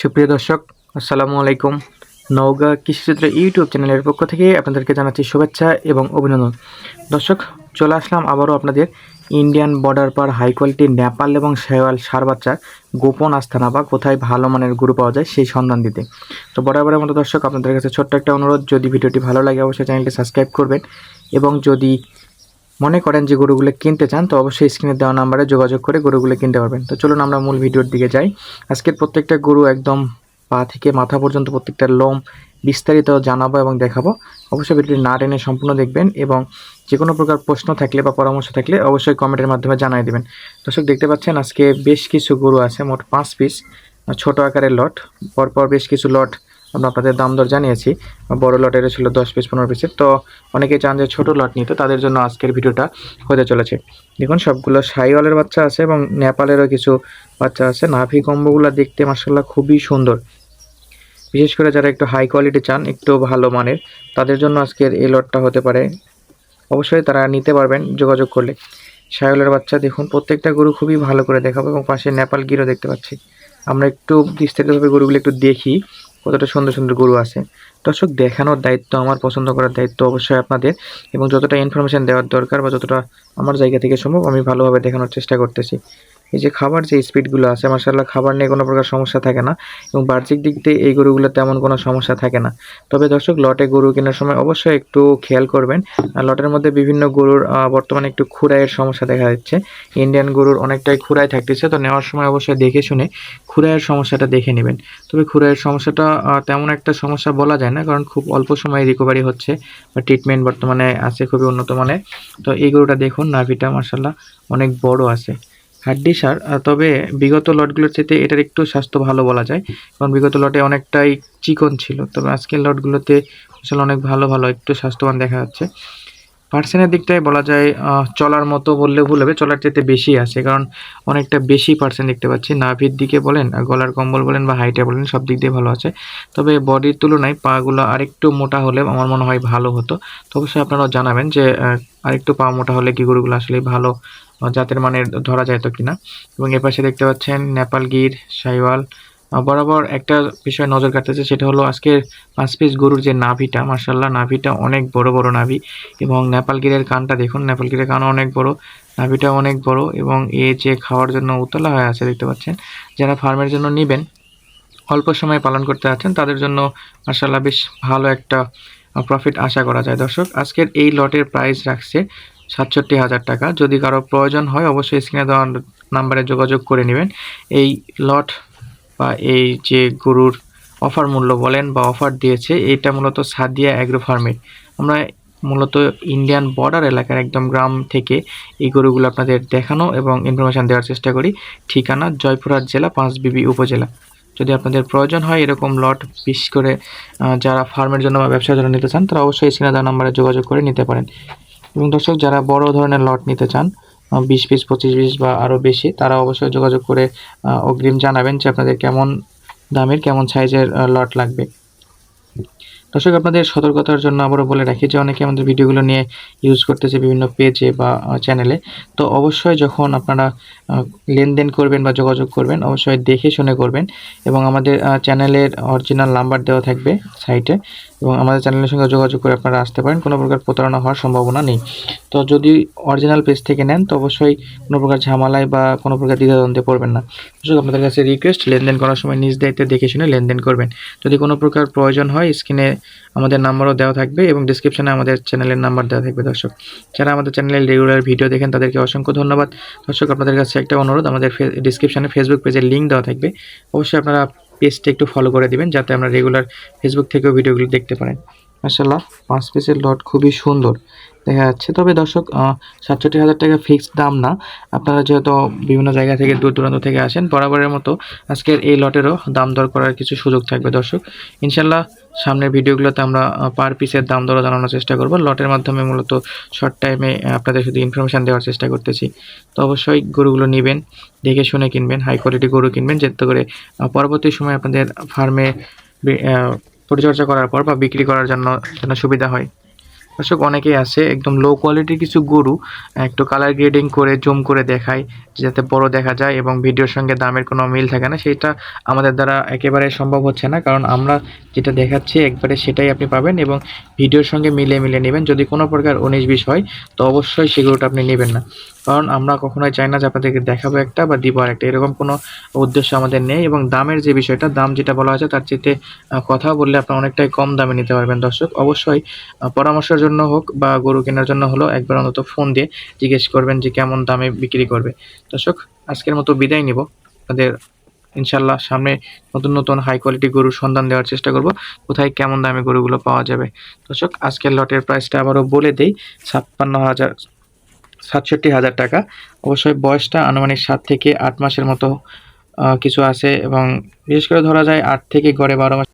সুপ্রিয় দর্শক, আসসালামু আলাইকুম। নওগাঁ কৃষিচিত্র ইউটিউব চ্যানেলের পক্ষ থেকে আপনাদেরকে জানাচ্ছি শুভেচ্ছা এবং অভিনন্দন। দর্শক, চলে আসলাম আবারও আপনাদের ইন্ডিয়ান বর্ডার পার হাই কোয়ালিটির নেপাল এবং শেওয়াল সার বাচ্চার গোপন আস্থানা বা কোথায় ভালো মানের গরু পাওয়া যায় সেই সন্ধান দিতে। তো বরাবরের মতো দর্শক, আপনাদের কাছে ছোট্ট একটা অনুরোধ, যদি ভিডিওটি ভালো লাগে অবশ্যই চ্যানেলটি সাবস্ক্রাইব করবেন এবং যদি মনে করেন যে গরুগুলো কিনতে চান, তো অবশ্যই স্ক্রিনে দেওয়া নাম্বারে যোগাযোগ করে গরুগুলো কিনতে পারবেন। তো চলুন আমরা মূল ভিডিওর দিকে যাই। আজকের প্রত্যেকটা গরু একদম পা থেকে মাথা পর্যন্ত প্রত্যেকটা লোম বিস্তারিত জানাব এবং দেখাবো। অবশ্যই ভিডিওটি না টেনে সম্পূর্ণ দেখবেন এবং যে কোনো প্রকার প্রশ্ন থাকলে বা পরামর্শ থাকলে অবশ্যই কমেন্টের মাধ্যমে জানিয়ে দেবেন। দর্শক, দেখতে পাচ্ছেন আজকে বেশ কিছু গরু আছে, মোট পাঁচ পিস ছোট আকারের লট পরপর বেশ কিছু লট আমরা আপনাদের দাম দর জানিয়েছি। বড় লটের ছিল দশ পিস, পনেরো পিসের। তো অনেকে চান যে ছোটো লট নিতে, তাদের জন্য আজকের ভিডিওটা হতে চলেছে। দেখুন, সবগুলো সাইওয়ালের বাচ্চা আছে এবং নেপালেরও কিছু বাচ্চা আছে। নাভি কম্বগুলো দেখতে মার্শাল্লাহ খুবই সুন্দর। বিশেষ করে যারা একটু হাই কোয়ালিটি চান, একটু ভালো মানের, তাদের জন্য আজকের এই লটটা হতে পারে। অবশ্যই তারা নিতে পারবেন যোগাযোগ করলে। সায়লের বাচ্চা দেখুন, প্রত্যেকটা গরু খুবই ভালো করে দেখাবো এবং পাশে নেপাল গিরও দেখতে পাচ্ছি। আমরা একটু বিস্তারিতভাবে গরুগুলো একটু দেখি। কতটা সুন্দর সুন্দর গরু আছে। দর্শক, দেখানোর দায়িত্ব, আমার পছন্দ করার দায়িত্ব অবশ্যই আপনাদের এবং যতটা ইনফরমেশান দেওয়ার দরকার বা যতটা আমার জায়গা থেকে সম্ভব, আমি ভালোভাবে দেখানোর চেষ্টা করতেছি। এই যে খাবার যে স্পিডগুলো আছে মার্শাল্লাহ খাবার নিয়ে কোনো প্রকার সমস্যা থাকে না এবং বাহ্যিক দিক দিয়ে এই গরুগুলো তেমন কোনো সমস্যা থাকে না। তবে দর্শক, লটে গরু কেনার সময় অবশ্যই একটু খেয়াল করবেন। আর লটের মধ্যে বিভিন্ন গরুর বর্তমানে একটু খুরাইয়ের সমস্যা দেখা যাচ্ছে ইন্ডিয়ান গরুর অনেকটাই খুরাই থাকতেছে, তো নেওয়ার সময় অবশ্যই দেখে শুনে খুরাইয়ের সমস্যাটা দেখে নেবেন। তবে খুরাইয়ের সমস্যাটা তেমন একটা সমস্যা বলা যায় না, কারণ খুব অল্প সময়ে রিকভারি হচ্ছে বা ট্রিটমেন্ট বর্তমানে আছে খুবই উন্নত মানের তো এই গরুটা দেখুন, নাভিটা মার্শাল্লাহ অনেক বড় আছে। হাড্ডি সার তবে বিগত লটগুলোর চাইতে এটার একটু স্বাস্থ্য ভালো বলা যায়। কারণ বিগত লটে অনেকটাই চিকন ছিল, তবে আজকের লটগুলোতে আসলে অনেক ভালো ভালো একটু স্বাস্থ্যবান দেখা যাচ্ছে। পার্সেন্টের দিকটায় বলা যায় চলার মতো বললে ভুল হবে চলার চাইতে বেশি আছে কারণ অনেকটা বেশি পার্সেন্ট দেখতে পাচ্ছি। নাভির দিকে বলেন গলার কম্বল বলেন বা হাইটে বলেন সব দিক দিয়ে ভালো আছে। তবে বডির তুলনায় পাগুলো আরেকটু মোটা হলে আমার মনে হয় ভালো হতো। তো অবশ্যই আপনারাও জানাবেন যে আরেকটু পা মোটা হলে কি গরুগুলো আসলে ভালো জাতের মানের ধরা যায় তো কিনা। এবং এ পাশে দেখতে পাচ্ছেন নেপাল গির সাইওয়াল আহ, বরাবর একটা বিষয় নজর কাটতেছে, সেটা হলো আজকের পাঁচ পিস গরুর যে নাভিটা মার্শাল্লাহ নাভিটা অনেক বড় বড় নাভি এবং নেপাল গিরের কানটা দেখুন, নেপাল গিরের কানও অনেক বড় নাভিটা অনেক বড় এবং এ যে খাওয়ার জন্য উতলা হয়ে আছে দেখতে পাচ্ছেন, যারা ফার্মের জন্য নেবেন, অল্প সময় পালন করতে আছেন তাদের জন্য মার্শাল্লাহ বেশ ভালো একটা প্রফিট আশা করা যায়। দর্শক, আজকের এই লটের প্রাইস রাখছে সাতষট্টি হাজার টাকা। যদি কারও প্রয়োজন হয়, অবশ্যই স্ক্রিনে দেওয়া নাম্বারে যোগাযোগ করে নেবেন। এই লট বা এই যে গরুর অফার মূল্য বলেন বা অফার দিয়েছে এটা মূলত সাদিয়া অ্যাগ্রো ফার্মের আমরা মূলত ইন্ডিয়ান বর্ডার এলাকার একদম গ্রাম থেকে এই গরুগুলো আপনাদের দেখানো এবং ইনফরমেশান দেওয়ার চেষ্টা করি। ঠিকানা জয়পুরহাট জেলা পাঁচবিবি উপজেলা। যদি আপনাদের প্রয়োজন হয় এরকম লট বিশেষ করে যারা ফার্মের জন্য বা ব্যবসার জন্য নিতে চান, তারা অবশ্যই দেওয়া নাম্বারে যোগাযোগ করে নিতে পারেন। এবং দর্শক, যারা বড় ধরনের লট নিতে চান বিশ পিস, পঁচিশ পিস বা আরও বেশি, তারা অবশ্যই যোগাযোগ করে অগ্রিম জানাবেন যে আপনাদের কেমন দামের, কেমন সাইজের লট লাগবে। দর্শক, আপনাদের সতর্কতার জন্য আবারও বলে রাখি যে অনেকে আমাদের ভিডিওগুলো নিয়ে ইউজ করতেছে বিভিন্ন পেজে বা চ্যানেলে তো অবশ্যই যখন আপনারা লেনদেন করবেন বা যোগাযোগ করবেন, অবশ্যই দেখে শুনে করবেন এবং আমাদের চ্যানেলের অরিজিনাল নাম্বার দেওয়া থাকবে সাইটে এবং আমাদের চ্যানেলের সঙ্গে যোগাযোগ করে আপনারা আসতে পারেন। কোনো প্রকার প্রতারণা হওয়ার সম্ভাবনা নেই। তো যদি অরিজিনাল পেজ থেকে নেন, তো অবশ্যই কোনো প্রকার ঝামেলায় বা কোনো প্রকার দ্বিধাদ্বন্দ্বে পড়বেন না। দর্শক, আপনাদের কাছে রিকোয়েস্ট লেনদেন করার সময় নিজ দায়িত্বে দেখে শুনে লেনদেন করবেন। যদি কোনো প্রকার প্রয়োজন হয় স্ক্রিনে আমাদের নাম্বারও দেওয়া থাকবে এবং ডিসক্রিপশনে আমাদের চ্যানেলের নাম্বার দেওয়া থাকবে, দর্শক। যারা আমাদের চ্যানেলের রেগুলার ভিডিও দেখেন, তাদেরকে অসংখ্য ধন্যবাদ। দর্শক, আপনাদের কাছে একটা অনুরোধ, আমাদের ডিসক্রিপশনে ফেসবুক পেজের লিঙ্ক দেওয়া থাকবে। অবশ্যই আপনারা পেজটা একটু ফলো করে দিবেন, যাতে আমরা রেগুলার ফেসবুক থেকেও ভিডিওগুলো দেখতে পারেন। মাসাল্লাহ পাঁচ পিসের লট খুবই সুন্দর। দেখা যাচ্ছে। তবে দর্শক সাতষট্টি হাজার টাকা ফিক্সড দাম না। আপনারা যেহেতু বিভিন্ন জায়গা থেকে দূর দূরান্ত থেকে আসেন, বরাবরের মতো আজকের এই লটেরও দাম দর করার কিছু সুযোগ থাকবে দর্শক। ইনশাল্লাহ সামনের ভিডিওগুলোতে আমরা পার পিসের দাম দরও জানানোর চেষ্টা করব। লটের মাধ্যমে মূলত শর্ট টাইমে আপনাদের শুধু ইনফরমেশান দেওয়ার চেষ্টা করতেছি। তো অবশ্যই গরুগুলো নেবেন, দেখে শুনে কিনবেন হাই কোয়ালিটি গরু কিনবেন, যাতে করে পরবর্তী সময় আপনাদের ফার্মে পরিচর্যা করার পর বা বিক্রি করার জন্য যেন সুবিধা হয়। দর্শক, অনেকেই আছে, একদম লো কোয়ালিটির কিছু গরু, একটু কালার গ্রেডিং করে জুম করে দেখায়, যাতে বড় দেখা যায় এবং ভিডিওর সঙ্গে দামের কোনো মিল থাকে না। সেটা আমাদের দ্বারা একেবারে সম্ভব হচ্ছে না, কারণ আমরা যেটা দেখাচ্ছি, একবারে সেটাই আপনি পাবেন এবং ভিডিওর সঙ্গে মিলে মিলে নেবেন। যদি কোনো প্রকার উনিশ বিশ হয়, তো অবশ্যই সেই গরুটা আপনি নেবেন না। কারণ আমরা কখনোই চাই না যে আপনাদেরকে দেখাবো একটা বা দিব আর একটা এরকম কোনো উদ্দেশ্য আমাদের নেই এবং দামের যে বিষয়টা, দাম যেটা বলা হয়েছে, তার চেয়ে কথা বললে আপনারা অনেকটাই কম দামে নিতে পারবেন দর্শক। অবশ্যই পরামর্শের হোক বা গরু কেনার জন্য হলো একবার অন্তত ফোন দিয়ে জিজ্ঞেস করবেন যে কেমন দামে বিক্রি করবে। দর্শক, আজকের মতো বিদায় নিব। আপনাদের ইনশাল্লাহ সামনে নতুন নতুন হাই কোয়ালিটি গরুর সন্ধান দেওয়ার চেষ্টা করব, কোথায় কেমন দামে গরুগুলো পাওয়া যাবে। দর্শক, আজকের লটের প্রাইসটা আবারও বলে দেই, ছাপ্পান্ন হাজার সাতষট্টি হাজার টাকা। অবশ্যই বয়সটা আনুমানিক সাত থেকে আট মাসের মতো কিছু আছে এবং বিশেষ করে ধরা যায় আট থেকে গড়ে বারো মাস